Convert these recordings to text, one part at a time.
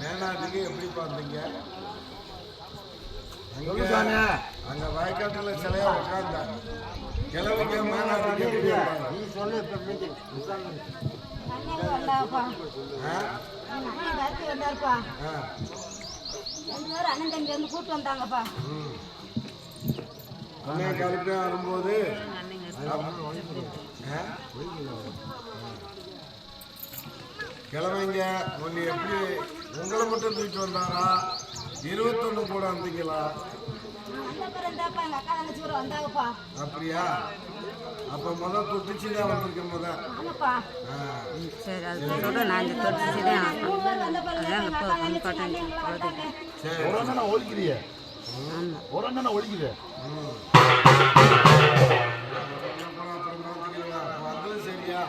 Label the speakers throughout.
Speaker 1: மேனாட்டுக்கு எப்படி பார்த்தீங்க அங்க வயக்காட்டுல சிலையா உட்கார்ந்தாங்க.
Speaker 2: அண்ணன் பேரும் அண்ணன் தம்பி வந்து கூட்டு வந்தாங்கப்பா.
Speaker 1: அண்ணன் கருப்பே வரும்போது? கிழமைங்க உன்னை எப்படி உங்களை மட்டும் தூக்கிட்டு வந்தாரா? இருபத்தொன்னு கூட வந்தீங்களா? அப்படியா? அப்ப முத தொட்டுச்சு தான் முத.
Speaker 3: சரி அது நான் இந்த தான்
Speaker 1: சரி.
Speaker 4: ஒரு ஒழிக்கிறிய?
Speaker 1: சரியா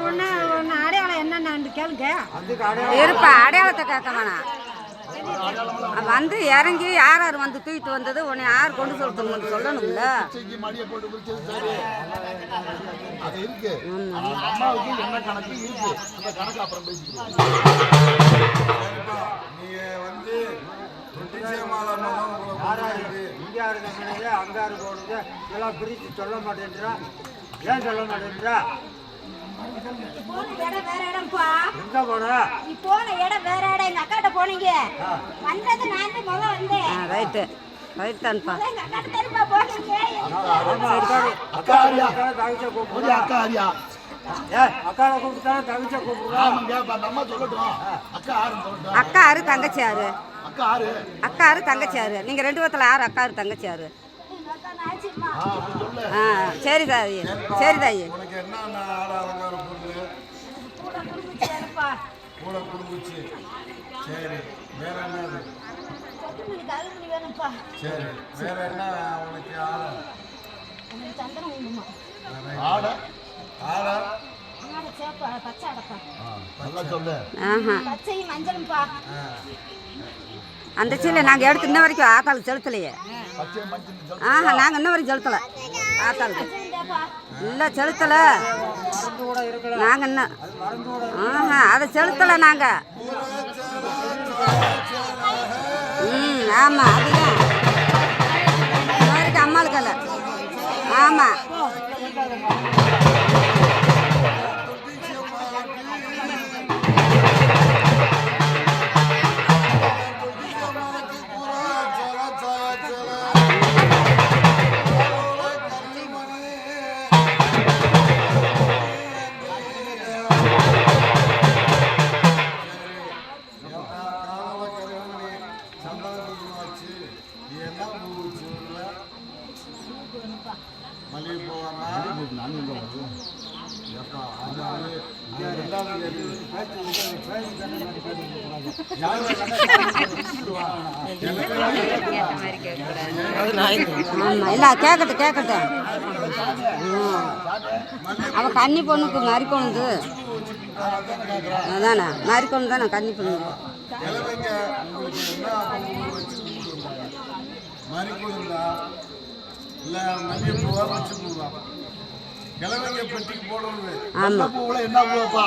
Speaker 2: ஒன்று அடையாளம் என்னென்னு கேளுங்க.
Speaker 3: இருப்பா அடையாளத்தை கேட்க வேணாம். வந்து இறங்கி யார் யார் வந்து தூக்கிட்டு வந்தது உன்னை யார் கொண்டு சொல்லுன்னு சொல்லணும்ல?
Speaker 5: அங்காரு போடுது இதெல்லாம் பிரித்து சொல்ல மாட்டேன்றா? ஏன் சொல்ல மாட்டேன்றா?
Speaker 2: இடம் வேற இடம்ப்பா
Speaker 5: எங்க போன?
Speaker 2: நீ போன இடம் வேற இடம் எங்க அக்காட்ட போனீங்க வந்தது நான் தான் முதல்ல வந்தேன்
Speaker 3: ஆ ரைட்டு ரைட் தான்ப்பா
Speaker 2: எங்க அக்காட்ட தெரியுமா போனீங்க
Speaker 4: அக்கா
Speaker 5: கூப்பிடுறா
Speaker 4: அக்கா
Speaker 5: கூப்பிட்டா கூப்பிடுறா
Speaker 4: ஆமாங்க சொல்லட்டும் அக்கா ஆறுன்னு சொல்லட்டும்.
Speaker 3: அக்கா ஆறு தங்கச்சி ஆறு
Speaker 4: அக்கா ஆறு
Speaker 3: அக்கா ஆறு தங்கச்சி ஆறு நீங்கள் ரெண்டு பேர்த்தில் யார் அக்கா ஆறு தங்கச்சி ஆறு
Speaker 4: ஆ
Speaker 3: சரி தாயி. சரி தாயி.
Speaker 1: உனக்கு என்ன ஆட
Speaker 2: கூட குடும்பச்சு
Speaker 1: சரி வேற
Speaker 2: வேணும்ப்பா.
Speaker 1: சரி வேற என்ன உனக்கு ஆட?
Speaker 4: ஆட?
Speaker 1: ஆட?
Speaker 2: ஆட சேப்பா பச்சை அடப்பா
Speaker 4: நல்லா சொல்லு.
Speaker 3: ஆஹா.
Speaker 2: பச்சையும் மஞ்சளும்ப்பா.
Speaker 1: ஆ.
Speaker 3: அந்த சீலை நாங்கள் எடுத்து இன்ன வரைக்கும் ஆத்தாளுக்கு செலுத்தலையே.
Speaker 4: பச்சை மஞ்சள் சொல்லு
Speaker 3: ஆஹா நாங்கள் இன்ன வரைக்கும் செலுத்தலை. ஆத்தாளுக்கு. இல்லை செலுத்தலை. நாங்கள் என்ன? ஆஹா அதை செலுத்தலை நாங்கள் ம் ஆமாம் அதுதான். இன்ன அம்மாளுக்கு இல்லை ஆமாம் ஆமாம் இல்லை கேட்கட்டும் கேட்கட்டும் ம். அவ கன்னி பொண்ணுக்கு மறிக்கொண்டு அதானே? மறிக்கொழுந்து தானே கன்னி பொண்ணுக்கு?
Speaker 1: கிழமைங்க இல்லை மல்லிகைப்பூவா பச்சை பூவா கிழமைங்க பெட்டிக்கு போடுறது
Speaker 4: பூவில் என்ன பூவாப்பா